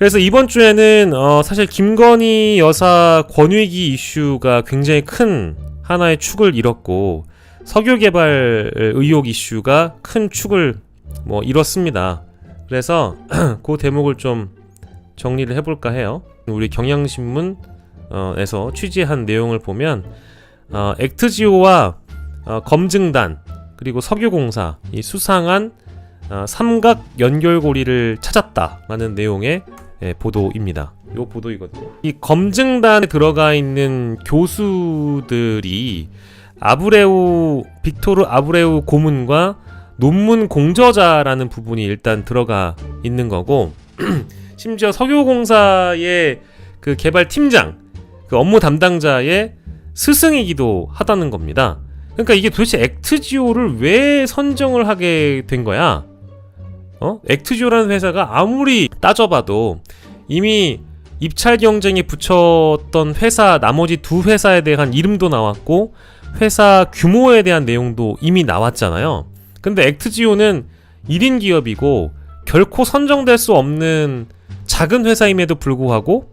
그래서 이번 주에는 어, 사실 김건희 여사 권위기 이슈가 굉장히 큰 하나의 축을 잃었고 석유 개발 의혹 이슈가 큰 축을 뭐 잃었습니다. 그래서 그 대목을 좀 정리를 해볼까 해요. 우리 경향신문에서 취재한 내용을 보면 어, 액트지오와 어, 검증단 그리고 석유공사 이 수상한 어, 삼각 연결고리를 찾았다라는 내용의 예, 보도입니다. 요 보도이거든요. 이 검증단에 들어가 있는 교수들이 아브레우 빅토르 아브레우 고문과 논문 공저자라는 부분이 일단 들어가 있는 거고 심지어 석유공사의 그 개발 팀장 그 업무 담당자의 스승이기도 하다는 겁니다. 그러니까 이게 도대체 액트지오를 왜 선정을 하게 된 거야? 어? 액트지오라는 회사가 아무리 따져봐도 이미 입찰 경쟁에 붙였던 회사 나머지 두 회사에 대한 이름도 나왔고 회사 규모에 대한 내용도 이미 나왔잖아요. 근데 액트지오는 1인 기업이고 결코 선정될 수 없는 작은 회사임에도 불구하고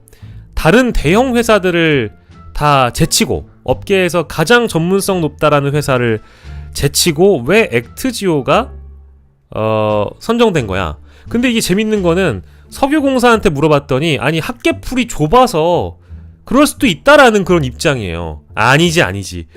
다른 대형 회사들을 다 제치고 업계에서 가장 전문성 높다라는 회사를 제치고 왜 액트지오가 어, 선정된 거야. 근데 이게 재밌는 거는 석유공사한테 물어봤더니 아니 합계풀이 좁아서 그럴 수도 있다라는 그런 입장이에요. 아니지 아니지.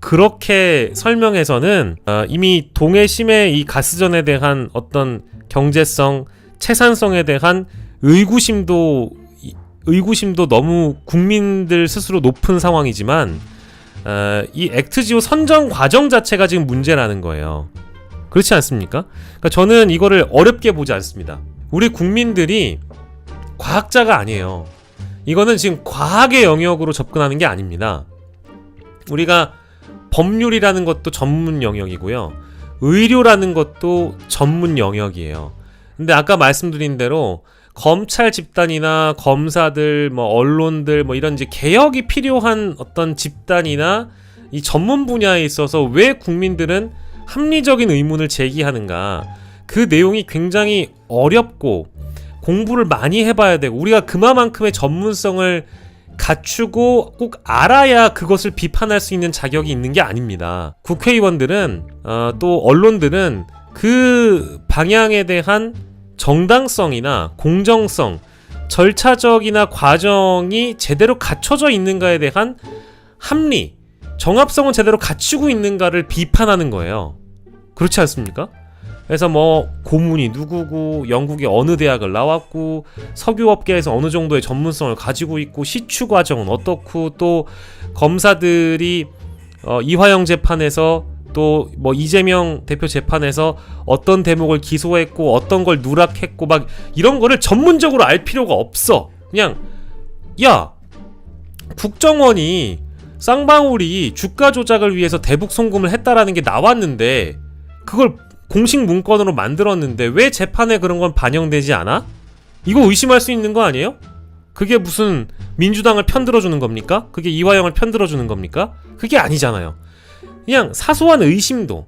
그렇게 설명해서는 어, 이미 동해심의 이 가스전에 대한 어떤 경제성, 채산성에 대한 의구심도 이- 의구심도 너무 국민들 스스로 높은 상황이지만 어, 이 액트지오 선정 과정 자체가 지금 문제라는 거예요. 그렇지 않습니까? 그러니까 저는 이거를 어렵게 보지 않습니다. 우리 국민들이 과학자가 아니에요. 이거는 지금 과학의 영역으로 접근하는 게 아닙니다. 우리가 법률이라는 것도 전문 영역이고요. 의료라는 것도 전문 영역이에요. 근데 아까 말씀드린 대로 검찰 집단이나 검사들, 뭐 언론들, 뭐 이런 이제 개혁이 필요한 어떤 집단이나 이 전문 분야에 있어서 왜 국민들은 합리적인 의문을 제기하는가? 그 내용이 굉장히 어렵고 공부를 많이 해봐야 되고 우리가 그만큼의 전문성을 갖추고 꼭 알아야 그것을 비판할 수 있는 자격이 있는 게 아닙니다. 국회의원들은 어, 또 언론들은 그 방향에 대한 정당성이나 공정성, 절차적이나 과정이 제대로 갖춰져 있는가에 대한 합리, 정합성은 제대로 갖추고 있는가를 비판하는 거예요. 그렇지 않습니까? 그래서 뭐 고문이 누구고 영국의 어느 대학을 나왔고 석유업계에서 어느 정도의 전문성을 가지고 있고 시추 과정은 어떻고 또 검사들이 어, 이화영 재판에서 또 뭐 이재명 대표 재판에서 어떤 대목을 기소했고 어떤 걸 누락했고 막 이런 거를 전문적으로 알 필요가 없어. 그냥 야 국정원이 쌍방울이 주가 조작을 위해서 대북 송금을 했다라는 게 나왔는데 그걸 공식 문건으로 만들었는데 왜 재판에 그런 건 반영되지 않아? 이거 의심할 수 있는 거 아니에요? 그게 무슨 민주당을 편들어주는 겁니까? 그게 이화영을 편들어주는 겁니까? 그게 아니잖아요. 그냥 사소한 의심도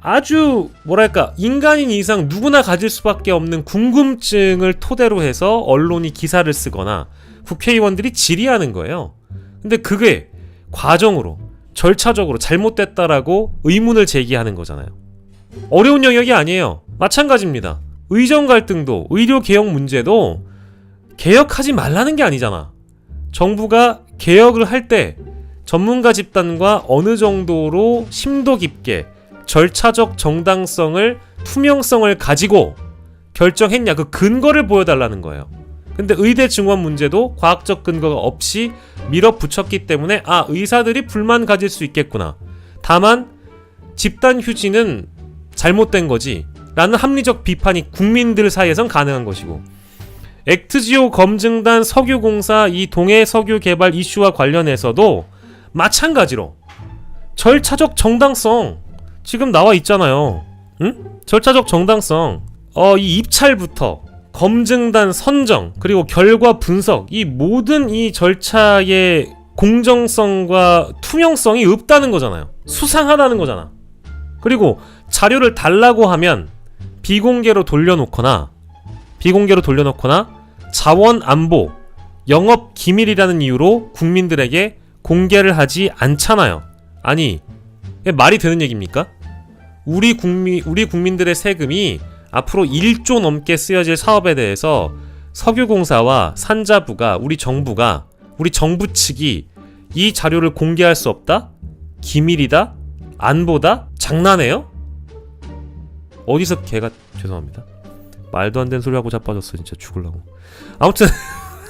아주 뭐랄까 인간인 이상 누구나 가질 수밖에 없는 궁금증을 토대로 해서 언론이 기사를 쓰거나 국회의원들이 질의하는 거예요. 근데 그게 과정으로 절차적으로 잘못됐다라고 의문을 제기하는 거잖아요. 어려운 영역이 아니에요. 마찬가지입니다. 의정 갈등도 의료 개혁 문제도 개혁하지 말라는 게 아니잖아. 정부가 개혁을 할 때 전문가 집단과 어느 정도로 심도 깊게 절차적 정당성을 투명성을 가지고 결정했냐 그 근거를 보여달라는 거예요. 근데 의대 증원 문제도 과학적 근거가 없이 밀어붙였기 때문에 아 의사들이 불만 가질 수 있겠구나. 다만 집단 휴지는 잘못된 거지 라는 합리적 비판이 국민들 사이에선 가능한 것이고 액트지오 검증단 석유공사 이 동해 석유 개발 이슈와 관련해서도 마찬가지로 절차적 정당성 지금 나와 있잖아요. 응? 절차적 정당성. 어, 이 입찰부터 검증단 선정 그리고 결과 분석 이 모든 이 절차의 공정성과 투명성이 없다는 거잖아요. 수상하다는 거잖아. 그리고 자료를 달라고 하면 비공개로 돌려놓거나 비공개로 돌려놓거나 자원 안보, 영업 기밀이라는 이유로 국민들에게 공개를 하지 않잖아요. 아니, 말이 되는 얘기입니까? 우리 국민 우리 국민들의 세금이 앞으로 1조 넘게 쓰여질 사업에 대해서 석유공사와 산자부가 우리 정부가 우리 정부 측이 이 자료를 공개할 수 없다? 기밀이다? 안보다? 장난해요? 어디서 개가 죄송합니다. 말도 안 되는 소리 하고 자빠졌어 진짜 죽을라고. 아무튼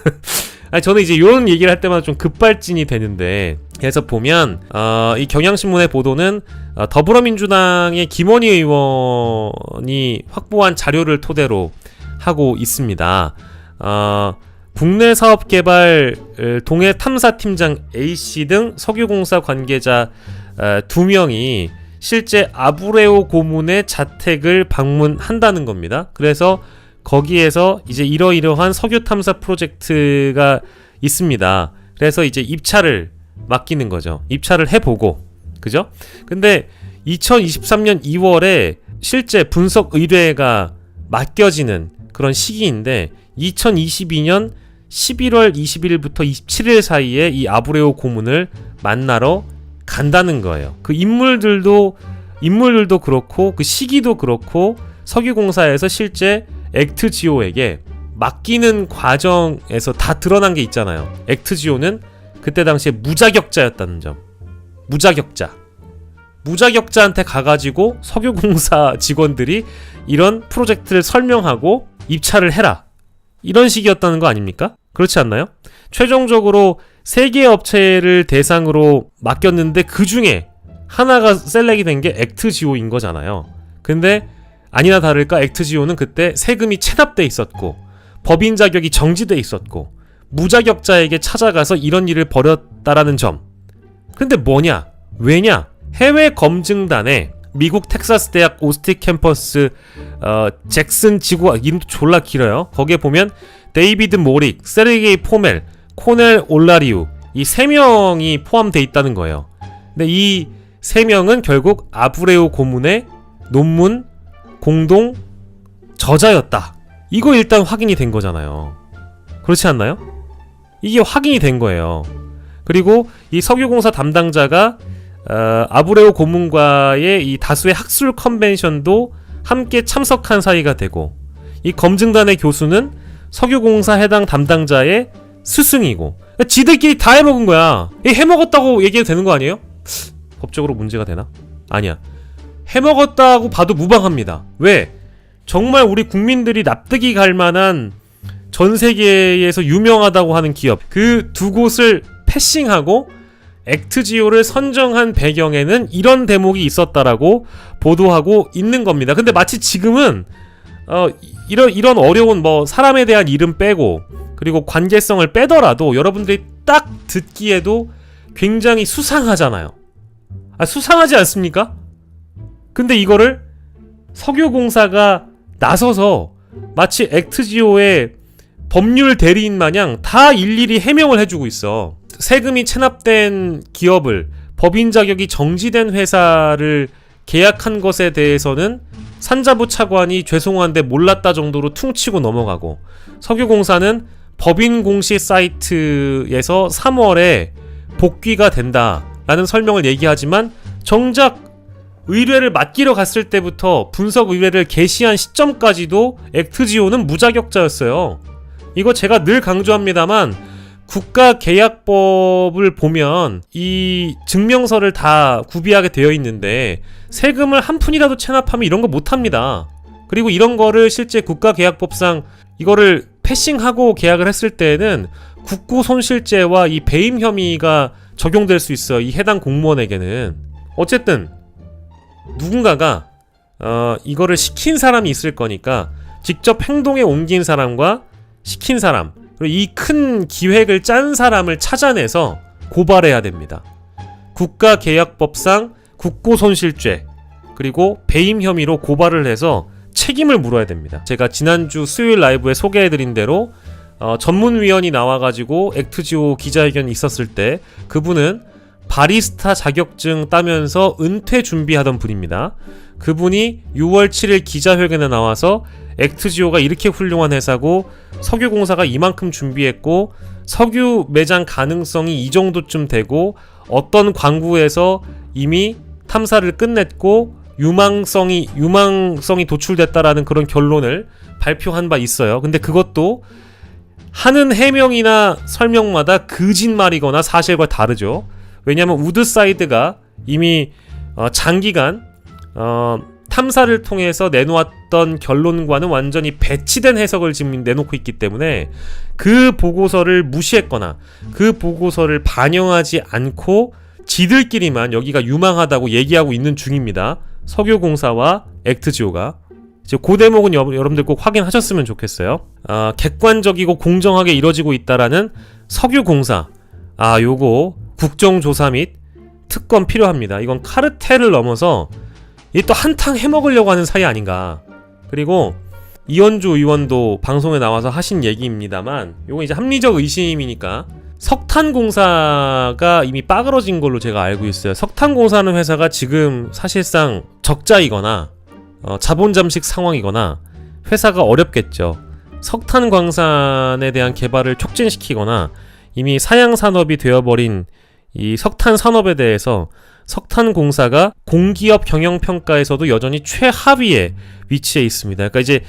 아니 저는 이제 이런 얘기를 할 때마다 좀 급발진이 되는데 그래서 보면 어, 이 경향신문의 보도는 어, 더불어민주당의 김원희 의원이 확보한 자료를 토대로 하고 있습니다. 어, 국내 사업 개발 어, 동해 탐사팀장 A 씨 등 석유공사 관계자 어, 두 명이 실제 아브레오 고문의 자택을 방문한다는 겁니다. 그래서 거기에서 이제 이러이러한 석유 탐사 프로젝트가 있습니다. 그래서 이제 입찰을 맡기는 거죠. 입찰을 해보고, 그죠? 근데 2023년 2월에 실제 분석 의뢰가 맡겨지는 그런 시기인데 2022년 11월 21일부터 27일 사이에 이 아브레오 고문을 만나러 간다는 거예요. 그 인물들도 인물들도 그렇고 그 시기도 그렇고 석유공사에서 실제 액트지오에게 맡기는 과정에서 다 드러난 게 있잖아요. 액트지오는 그때 당시에 무자격자였다는 점. 무자격자. 무자격자한테 가가지고 석유공사 직원들이 이런 프로젝트를 설명하고 입찰을 해라. 이런 식이었다는 거 아닙니까? 그렇지 않나요? 최종적으로 세 개 업체를 대상으로 맡겼는데 그 중에 하나가 셀렉이 된 게 액트지오인 거잖아요. 근데 아니나 다를까 액트지오는 그때 세금이 체납돼 있었고 법인 자격이 정지돼 있었고 무자격자에게 찾아가서 이런 일을 벌였다라는 점. 근데 뭐냐? 왜냐? 해외 검증단에 미국 텍사스 대학 오스틱 캠퍼스 어, 잭슨 지구 이름도 졸라 길어요. 거기에 보면 데이비드 모릭, 세르게이 포멜, 코넬 올라리우 이 세 명이 포함돼 있다는 거예요. 근데 이 세 명은 결국 아브레오 고문의 논문 공동 저자였다. 이거 일단 확인이 된 거잖아요. 그렇지 않나요? 이게 확인이 된 거예요. 그리고 이 석유공사 담당자가 어, 아브레오 고문과의 이 다수의 학술 컨벤션도 함께 참석한 사이가 되고 이 검증단의 교수는 석유공사 해당 담당자의 스승이고 지들끼리 다 해먹은 거야. 이 해먹었다고 얘기해도 되는 거 아니에요? 법적으로 문제가 되나? 아니야. 해먹었다고 봐도 무방합니다. 왜? 정말 우리 국민들이 납득이 갈 만한 전 세계에서 유명하다고 하는 기업 그 두 곳을 패싱하고 액트지오를 선정한 배경에는 이런 대목이 있었다라고 보도하고 있는 겁니다. 근데 마치 지금은 어 이런 이런 어려운 뭐 사람에 대한 이름 빼고 그리고 관계성을 빼더라도 여러분들이 딱 듣기에도 굉장히 수상하잖아요. 아 수상하지 않습니까? 근데 이거를 석유공사가 나서서 마치 액트지오의 법률 대리인 마냥 다 일일이 해명을 해주고 있어. 세금이 체납된 기업을 법인 자격이 정지된 회사를 계약한 것에 대해서는 산자부 차관이 죄송한데 몰랐다 정도로 퉁치고 넘어가고 석유공사는 법인 공시 사이트에서 3월에 복귀가 된다라는 설명을 얘기하지만 정작 의뢰를 맡기러 갔을 때부터 분석 의뢰를 개시한 시점까지도 액트지오는 무자격자였어요. 이거 제가 늘 강조합니다만 국가 계약법을 보면 이 증명서를 다 구비하게 되어 있는데 세금을 한 푼이라도 체납하면 이런 거 못 합니다. 그리고 이런 거를 실제 국가 계약법상 이거를 패싱하고 계약을 했을 때는 국고 손실죄와 이 배임 혐의가 적용될 수 있어 이 해당 공무원에게는 어쨌든 누군가가 어 이거를 시킨 사람이 있을 거니까 직접 행동에 옮긴 사람과 시킨 사람 그리고 이 큰 기획을 짠 사람을 찾아내서 고발해야 됩니다. 국가계약법상 국고손실죄 그리고 배임 혐의로 고발을 해서 책임을 물어야 됩니다. 제가 지난주 수요일 라이브에 소개해드린 대로 어, 전문위원이 나와가지고 액트지오 기자회견 있었을 때 그분은 바리스타 자격증 따면서 은퇴 준비하던 분입니다. 그분이 6월 7일 기자회견에 나와서 액트지오가 이렇게 훌륭한 회사고 석유공사가 이만큼 준비했고 석유 매장 가능성이 이 정도쯤 되고 어떤 광구에서 이미 탐사를 끝냈고 유망성이 유망성이 도출됐다라는 그런 결론을 발표한 바 있어요. 근데 그것도 하는 해명이나 설명마다 거짓말이거나 사실과 다르죠. 왜냐하면 우드사이드가 이미 어, 장기간 어, 탐사를 통해서 내놓았던 결론과는 완전히 배치된 해석을 지금 내놓고 있기 때문에 그 보고서를 무시했거나 그 보고서를 반영하지 않고 지들끼리만 여기가 유망하다고 얘기하고 있는 중입니다. 석유공사와 액트지오가 이제 그 대목은 여, 러분들꼭 확인하셨으면 좋겠어요. 아, 객관적이고 공정하게 이뤄지고 있다라는 석유공사. 아, 요거 국정조사 및 특검 필요합니다. 이건 카르텔을 넘어서 이 또 한탕 해먹으려고 하는 사이 아닌가. 그리고 이현주 의원도 방송에 나와서 하신 얘기입니다만 요거 이제 합리적 의심이니까 석탄공사가 이미 빠그러진 걸로 제가 알고 있어요. 석탄공사는 회사가 지금 사실상 적자이거나 어, 자본 잠식 상황이거나 회사가 어렵겠죠. 석탄 광산에 대한 개발을 촉진시키거나 이미 사양 산업이 되어버린 이 석탄 산업에 대해서 석탄 공사가 공기업 경영 평가에서도 여전히 최하위에 위치해 있습니다. 그러니까 이제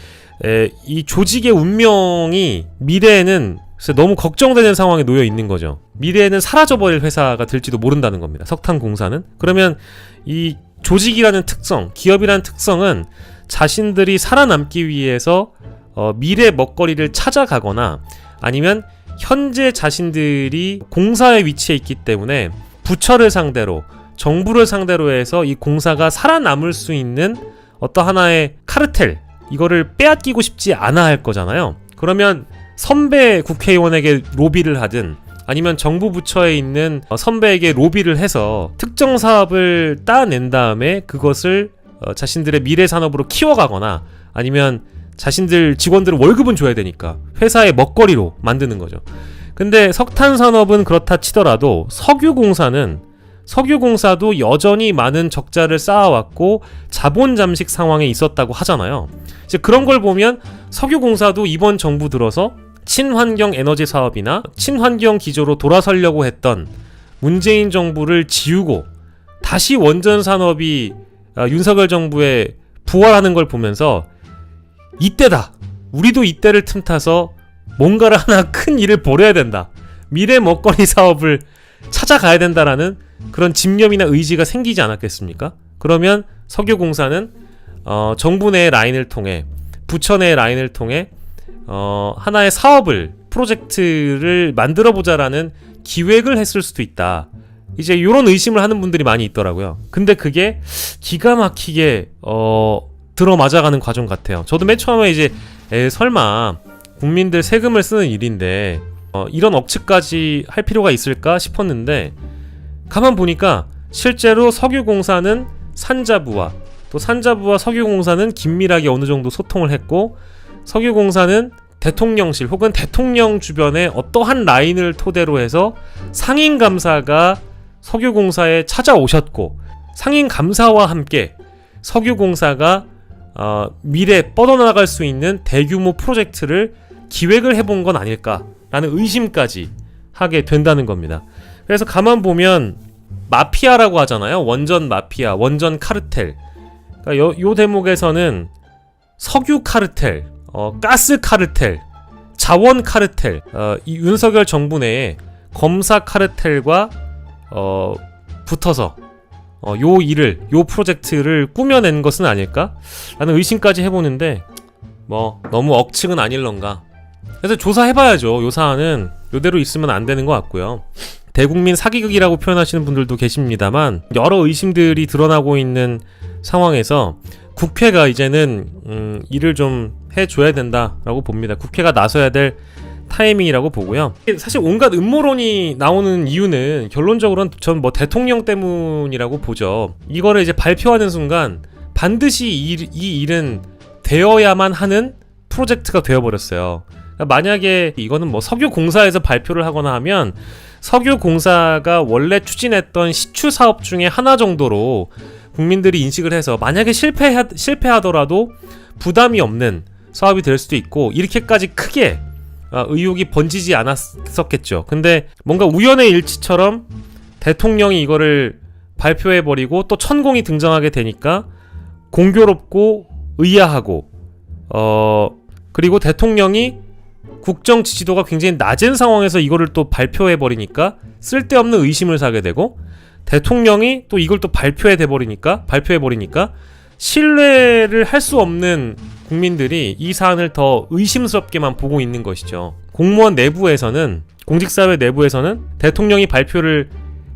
에, 이 조직의 운명이 미래에는 너무 걱정되는 상황에 놓여 있는 거죠. 미래에는 사라져버릴 회사가 될지도 모른다는 겁니다. 석탄 공사는 그러면 이 조직이라는 특성, 기업이라는 특성은 자신들이 살아남기 위해서 어, 미래 먹거리를 찾아가거나 아니면 현재 자신들이 공사에 위치해 있기 때문에 부처를 상대로 정부를 상대로 해서 이 공사가 살아남을 수 있는 어떤 하나의 카르텔 이거를 빼앗기고 싶지 않아 할 거잖아요. 그러면 선배 국회의원에게 로비를 하든 아니면 정부 부처에 있는 어, 선배에게 로비를 해서 특정 사업을 따낸 다음에 그것을 어, 자신들의 미래 산업으로 키워가거나 아니면 자신들 직원들은 월급은 줘야 되니까 회사의 먹거리로 만드는 거죠. 근데 석탄 산업은 그렇다 치더라도 석유 공사는 석유 공사도 여전히 많은 적자를 쌓아왔고 자본 잠식 상황에 있었다고 하잖아요. 이제 그런 걸 보면 석유 공사도 이번 정부 들어서 친환경 에너지 사업이나 친환경 기조로 돌아서려고 했던 문재인 정부를 지우고 다시 원전 산업이 아, 윤석열 정부에 부활하는 걸 보면서 이때다. 우리도 이때를 틈타서 뭔가를 하나 큰 일을 벌여야 된다. 미래 먹거리 사업을 찾아가야 된다라는 그런 집념이나 의지가 생기지 않았겠습니까? 그러면 석유공사는 어, 정부 내 라인을 통해 부처 내 라인을 통해 어, 하나의 사업을 프로젝트를 만들어 보자라는 기획을 했을 수도 있다. 이제 이런 의심을 하는 분들이 많이 있더라고요. 근데 그게 기가 막히게 어, 들어맞아가는 과정 같아요. 저도 맨 처음에 이제 에, 설마 국민들 세금을 쓰는 일인데 어, 이런 억측까지 할 필요가 있을까 싶었는데 가만 보니까 실제로 석유공사는 산자부와 또 산자부와 석유공사는 긴밀하게 어느 정도 소통을 했고 석유공사는 대통령실 혹은 대통령 주변의 어떠한 라인을 토대로 해서 상임 감사가 석유공사에 찾아오셨고 상임 감사와 함께 석유공사가 어, 미래 뻗어나갈 수 있는 대규모 프로젝트를 기획을 해본 건 아닐까라는 의심까지 하게 된다는 겁니다. 그래서 가만 보면 마피아라고 하잖아요. 원전 마피아, 원전 카르텔. 그러니까 요, 요 대목에서는 석유 카르텔, 어, 가스 카르텔, 자원 카르텔, 어, 이 윤석열 정부 내에 검사 카르텔과 어, 붙어서 어, 요 일을, 요 프로젝트를 꾸며낸 것은 아닐까? 라는 의심까지 해보는데 뭐 너무 억측은 아닐런가. 그래서 조사해봐야죠. 요 사안은 요대로 있으면 안 되는 것 같고요. 대국민 사기극이라고 표현하시는 분들도 계십니다만 여러 의심들이 드러나고 있는 상황에서 국회가 이제는 음, 일을 좀 해줘야 된다라고 봅니다. 국회가 나서야 될 타이밍이라고 보고요. 사실 온갖 음모론이 나오는 이유는 결론적으로는 전 뭐 대통령 때문이라고 보죠. 이거를 이제 발표하는 순간 반드시 이, 이 일은 되어야만 하는 프로젝트가 되어버렸어요. 만약에 이거는 뭐 석유공사에서 발표를 하거나 하면 석유공사가 원래 추진했던 시추 사업 중에 하나 정도로 국민들이 인식을 해서 만약에 실패하, 실패하더라도 부담이 없는 사업이 될 수도 있고 이렇게까지 크게 아, 의혹이 번지지 않았었겠죠. 근데 뭔가 우연의 일치처럼 대통령이 이거를 발표해버리고 또 천공이 등장하게 되니까 공교롭고 의아하고 어 그리고 대통령이 국정 지지도가 굉장히 낮은 상황에서 이거를 또 발표해 버리니까 쓸데없는 의심을 사게 되고 대통령이 또 이걸 또 발표해 돼 버리니까 발표해 버리니까 신뢰를 할 수 없는 국민들이 이 사안을 더 의심스럽게만 보고 있는 것이죠. 공무원 내부에서는 공직사회 내부에서는 대통령이 발표를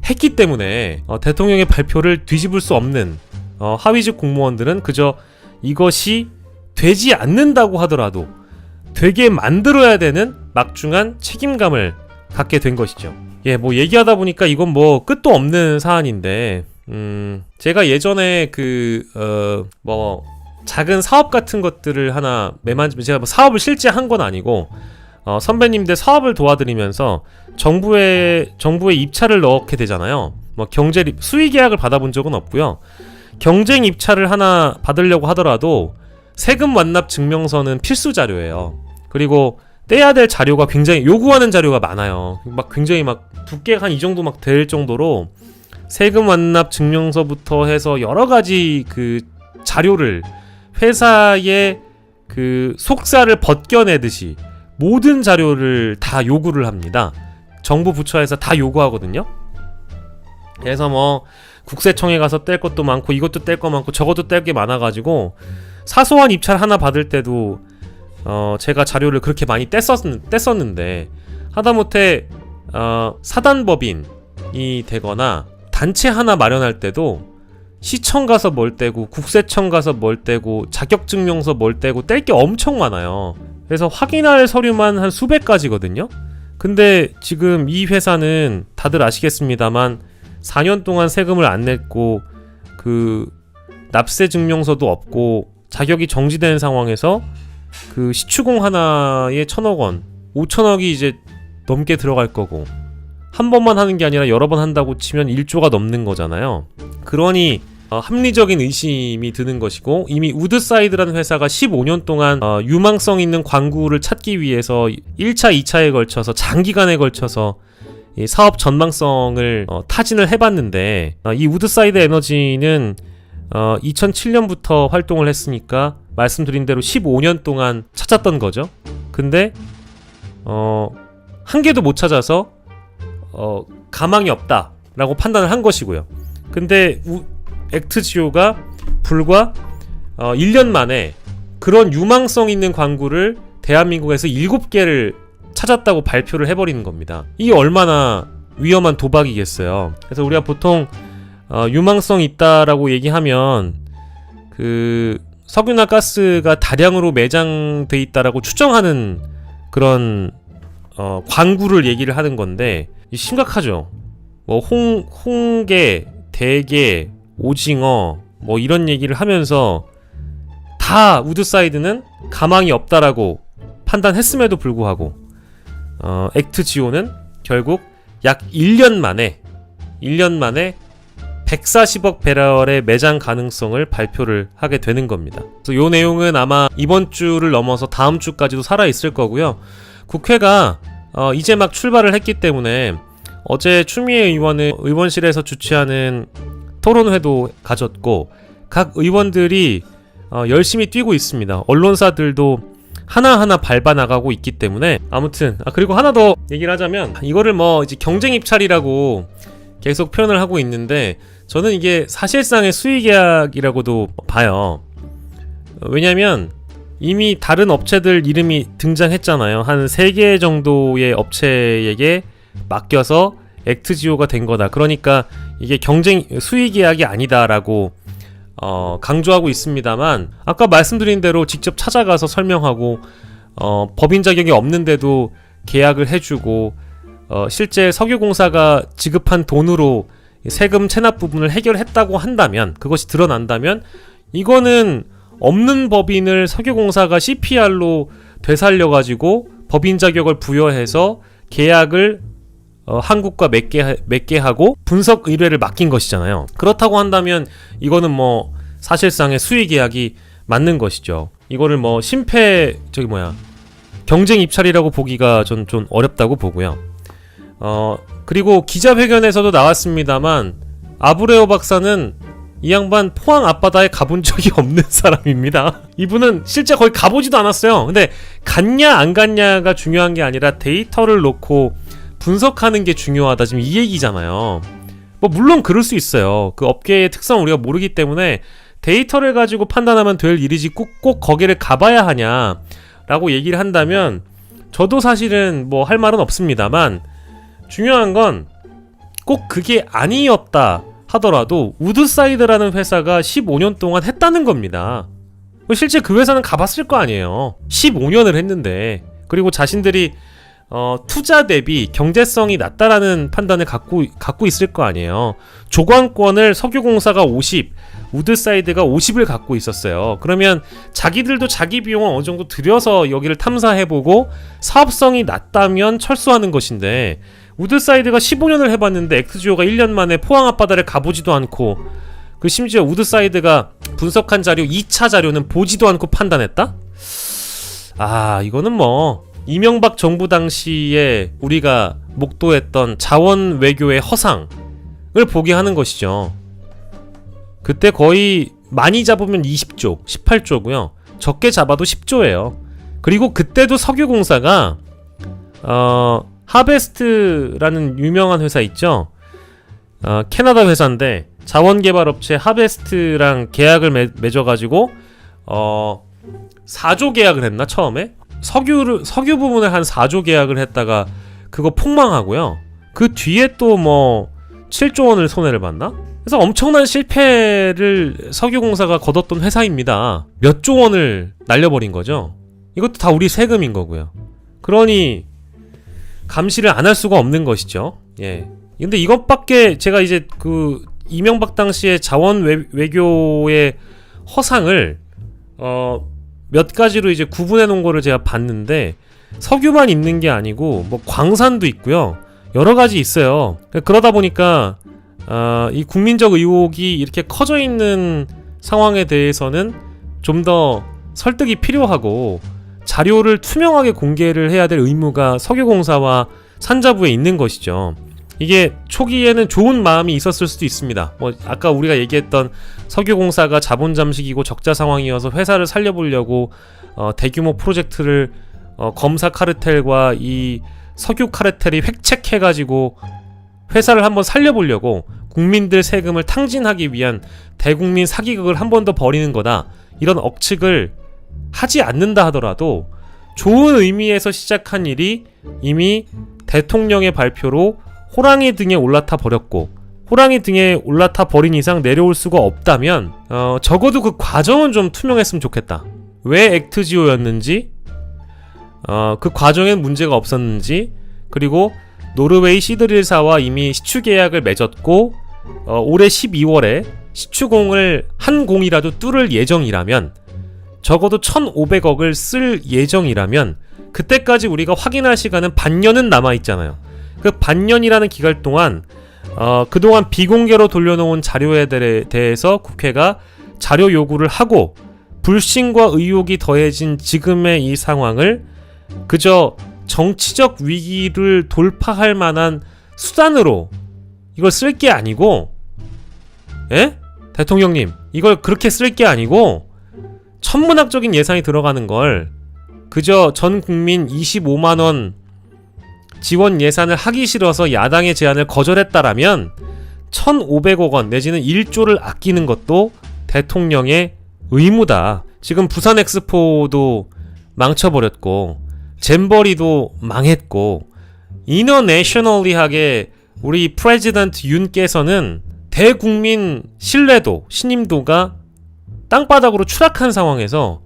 했기 때문에 어, 대통령의 발표를 뒤집을 수 없는 어, 하위직 공무원들은 그저 이것이 되지 않는다고 하더라도 되게 만들어야 되는 막중한 책임감을 갖게 된 것이죠. 예, 뭐 얘기하다 보니까 이건 뭐 끝도 없는 사안인데, 음, 제가 예전에 그, 어, 뭐, 작은 사업 같은 것들을 하나 매만지면 제가 뭐 사업을 실제 한 건 아니고, 어, 선배님들 사업을 도와드리면서 정부에, 정부에 입찰을 넣게 되잖아요. 뭐 경제, 수의 계약을 받아본 적은 없고요. 경쟁 입찰을 하나 받으려고 하더라도 세금 완납 증명서는 필수 자료예요. 그리고 떼야 될 자료가 굉장히 요구하는 자료가 많아요. 막 굉장히 막 두께가 한 이 정도 막 될 정도로 세금 완납 증명서부터 해서 여러 가지 그 자료를 회사의 그 속살을 벗겨내듯이 모든 자료를 다 요구를 합니다. 정부 부처에서 다 요구하거든요. 그래서 뭐 국세청에 가서 뗄 것도 많고 이것도 뗄 거 많고 저것도 뗄 게 많아가지고 사소한 입찰 하나 받을 때도 어 제가 자료를 그렇게 많이 뗐었, 뗐었는데 하다못해 어 사단법인이 되거나 단체 하나 마련할 때도 시청 가서 뭘 떼고 국세청 가서 뭘 떼고 자격증명서 뭘 떼고 뗄 게 엄청 많아요. 그래서 확인할 서류만 한 수백 가지거든요. 근데 지금 이 회사는 다들 아시겠습니다만 4년 동안 세금을 안 냈고 그 납세 증명서도 없고 자격이 정지된 상황에서 그 시추공 하나에 천억 원, 5천억이 이제 넘게 들어갈 거고 한 번만 하는 게 아니라 여러 번 한다고 치면 1조가 넘는 거잖아요. 그러니 어, 합리적인 의심이 드는 것이고 이미 우드사이드라는 회사가 15년 동안 어, 유망성 있는 광구를 찾기 위해서 1차, 2차에 걸쳐서 장기간에 걸쳐서 이 사업 전망성을 어, 타진을 해봤는데 어, 이 우드사이드 에너지는 어, 2007년부터 활동을 했으니까 말씀드린 대로 15년 동안 찾았던 거죠. 근데 어, 한 개도 못 찾아서 어, 가망이 없다라고 판단을 한 것이고요. 근데 우, 액트지오가 불과 어, 1년 만에 그런 유망성 있는 광구를 대한민국에서 7개를 찾았다고 발표를 해버리는 겁니다. 이게 얼마나 위험한 도박이겠어요. 그래서 우리가 보통 어, 유망성 있다라고 얘기하면 그 석유나 가스가 다량으로 매장돼 있다라고 추정하는 그런 어, 광구를 얘기를 하는 건데 이 심각하죠. 뭐 홍, 홍게, 대게, 오징어 뭐 이런 얘기를 하면서 다 우드사이드는 가망이 없다라고 판단했음에도 불구하고 어, 액트 지오는 결국 약 1년 만에 1년 만에 140억 배럴의 매장 가능성을 발표를 하게 되는 겁니다. 그래서 이 내용은 아마 이번 주를 넘어서 다음 주까지도 살아 있을 거고요. 국회가 어, 이제 막 출발을 했기 때문에 어제 추미애 의원은 의원실에서 주최하는 토론회도 가졌고 각 의원들이 어, 열심히 뛰고 있습니다. 언론사들도 하나하나 밟아 나가고 있기 때문에 아무튼 아 그리고 하나 더 얘기를 하자면 이거를 뭐 이제 경쟁 입찰이라고 계속 표현을 하고 있는데 저는 이게 사실상의 수의 계약이라고도 봐요. 왜냐면 이미 다른 업체들 이름이 등장했잖아요. 한 3개 정도의 업체에게 맡겨서 액트지오가 된 거다. 그러니까 이게 경쟁 수의 계약이 아니다라고 어, 강조하고 있습니다만 아까 말씀드린 대로 직접 찾아가서 설명하고 어, 법인 자격이 없는데도 계약을 해주고 어, 실제 석유공사가 지급한 돈으로 세금 체납 부분을 해결했다고 한다면 그것이 드러난다면 이거는 없는 법인을 석유공사가 CPR로 되살려 가지고 법인 자격을 부여해서 계약을 어, 한국과 맺게, 하- 맺게 하고 분석 의뢰를 맡긴 것이잖아요. 그렇다고 한다면 이거는 뭐 사실상의 수의 계약이 맞는 것이죠. 이거를 뭐 심폐 저기 뭐야 경쟁 입찰이라고 보기가 전 좀 어렵다고 보고요. 어 그리고 기자회견에서도 나왔습니다만 아브레오 박사는 이 양반 포항 앞바다에 가본 적이 없는 사람입니다. 이분은 실제 거의 가보지도 않았어요. 근데 갔냐 안 갔냐가 중요한 게 아니라 데이터를 놓고 분석하는 게 중요하다. 지금 이 얘기잖아요. 뭐 물론 그럴 수 있어요. 그 업계의 특성 우리가 모르기 때문에 데이터를 가지고 판단하면 될 일이지 꼭, 꼭 거기를 가봐야 하냐라고 얘기를 한다면 저도 사실은 뭐 할 말은 없습니다만 중요한 건 꼭 그게 아니었다 하더라도 우드사이드라는 회사가 15년 동안 했다는 겁니다. 실제 그 회사는 가봤을 거 아니에요. 15년을 했는데 그리고 자신들이 어, 투자 대비 경제성이 낮다라는 판단을 갖고 갖고 있을 거 아니에요. 조광권을 석유공사가 50, 우드사이드가 50을 갖고 있었어요. 그러면 자기들도 자기 비용을 어느 정도 들여서 여기를 탐사해보고 사업성이 낮다면 철수하는 것인데 우드사이드가 15년을 해봤는데 엑스지오가 1년 만에 포항 앞바다를 가보지도 않고 그 심지어 우드사이드가 분석한 자료 2차 자료는 보지도 않고 판단했다? 아 이거는 뭐 이명박 정부 당시에 우리가 목도했던 자원 외교의 허상을 보게 하는 것이죠. 그때 거의 많이 잡으면 20조, 18조고요. 적게 잡아도 10조예요. 그리고 그때도 석유공사가 어 하베스트라는 유명한 회사 있죠. 어, 캐나다 회사인데 자원개발업체 하베스트랑 계약을 맺, 맺어가지고 어 4조 계약을 했나 처음에 석유를 석유 부분을 한 4조 계약을 했다가 그거 폭망하고요. 그 뒤에 또 뭐 7조 원을 손해를 봤나? 그래서 엄청난 실패를 석유공사가 거뒀던 회사입니다. 몇 조 원을 날려버린 거죠. 이것도 다 우리 세금인 거고요. 그러니 감시를 안 할 수가 없는 것이죠. 예. 근데 이것밖에 제가 이제 그 이명박 당시의 자원 외, 외교의 허상을 어 몇 가지로 이제 구분해 놓은 거를 제가 봤는데 석유만 있는 게 아니고 뭐 광산도 있고요. 여러 가지 있어요. 그러다 보니까 어, 이 국민적 의혹이 이렇게 커져 있는 상황에 대해서는 좀 더 설득이 필요하고 자료를 투명하게 공개를 해야 될 의무가 석유공사와 산자부에 있는 것이죠. 이게 초기에는 좋은 마음이 있었을 수도 있습니다. 뭐 아까 우리가 얘기했던 석유공사가 자본 잠식이고 적자 상황이어서 회사를 살려보려고 어, 대규모 프로젝트를 어, 검사 카르텔과 이 석유 카르텔이 획책해가지고 회사를 한번 살려보려고 국민들 세금을 탕진하기 위한 대국민 사기극을 한 번 더 벌이는 거다. 이런 억측을 하지 않는다 하더라도 좋은 의미에서 시작한 일이 이미 대통령의 발표로 호랑이 등에 올라타 버렸고 호랑이 등에 올라타 버린 이상 내려올 수가 없다면 어, 적어도 그 과정은 좀 투명했으면 좋겠다. 왜 액트지오였는지 어, 그 과정엔 문제가 없었는지 그리고 노르웨이 시드릴사와 이미 시추 계약을 맺었고 어, 올해 12월에 시추공을 한 공이라도 뚫을 예정이라면 적어도 1,500억을 쓸 예정이라면 그때까지 우리가 확인할 시간은 반년은 남아 있잖아요. 그 반년이라는 기간 동안 어, 그동안 비공개로 돌려놓은 자료에 대- 대해서 국회가 자료 요구를 하고 불신과 의혹이 더해진 지금의 이 상황을 그저 정치적 위기를 돌파할 만한 수단으로 이걸 쓸 게 아니고 예? 대통령님 이걸 그렇게 쓸 게 아니고 천문학적인 예산이 들어가는 걸 그저 전 국민 25만 원 지원 예산을 하기 싫어서 야당의 제안을 거절했다라면 1,500억 원 내지는 1조를 아끼는 것도 대통령의 의무다. 지금 부산 엑스포도 망쳐버렸고 잼버리도 망했고 이너내셔널리하게 우리 프레지던트 윤께서는 대국민 신뢰도 신임도가 땅바닥으로 추락한 상황에서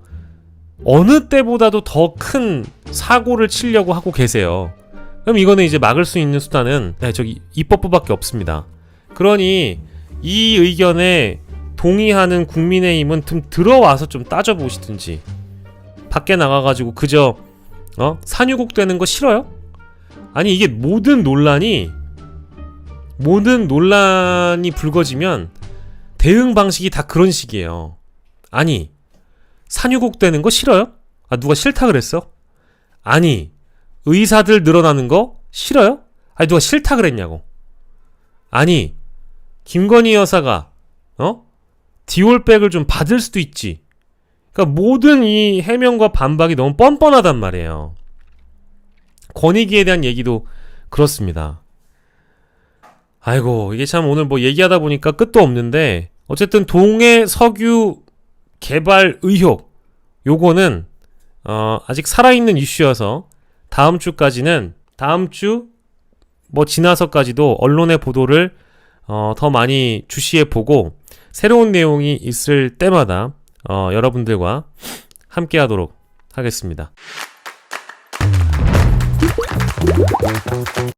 어느 때보다도 더 큰 사고를 치려고 하고 계세요. 그럼 이거는 이제 막을 수 있는 수단은 네, 저기 입법부밖에 없습니다. 그러니 이 의견에 동의하는 국민의힘은 좀 들어와서 좀 따져보시든지 밖에 나가가지고 그저 어? 산유국 되는 거 싫어요? 아니 이게 모든 논란이 모든 논란이 불거지면 대응 방식이 다 그런 식이에요. 아니 산유국 되는 거 싫어요? 아 누가 싫다 그랬어? 아니 의사들 늘어나는 거 싫어요? 아니 누가 싫다 그랬냐고. 아니 김건희 여사가 어 디올백을 좀 받을 수도 있지. 그러니까 모든 이 해명과 반박이 너무 뻔뻔하단 말이에요. 권익위에 대한 얘기도 그렇습니다. 아이고 이게 참 오늘 뭐 얘기하다 보니까 끝도 없는데 어쨌든 동해 석유 개발 의혹 요거는 어, 아직 살아있는 이슈여서 다음 주까지는 다음 주 뭐 지나서까지도 언론의 보도를 어, 더 많이 주시해 보고 새로운 내용이 있을 때마다 어, 여러분들과 함께 하도록 하겠습니다.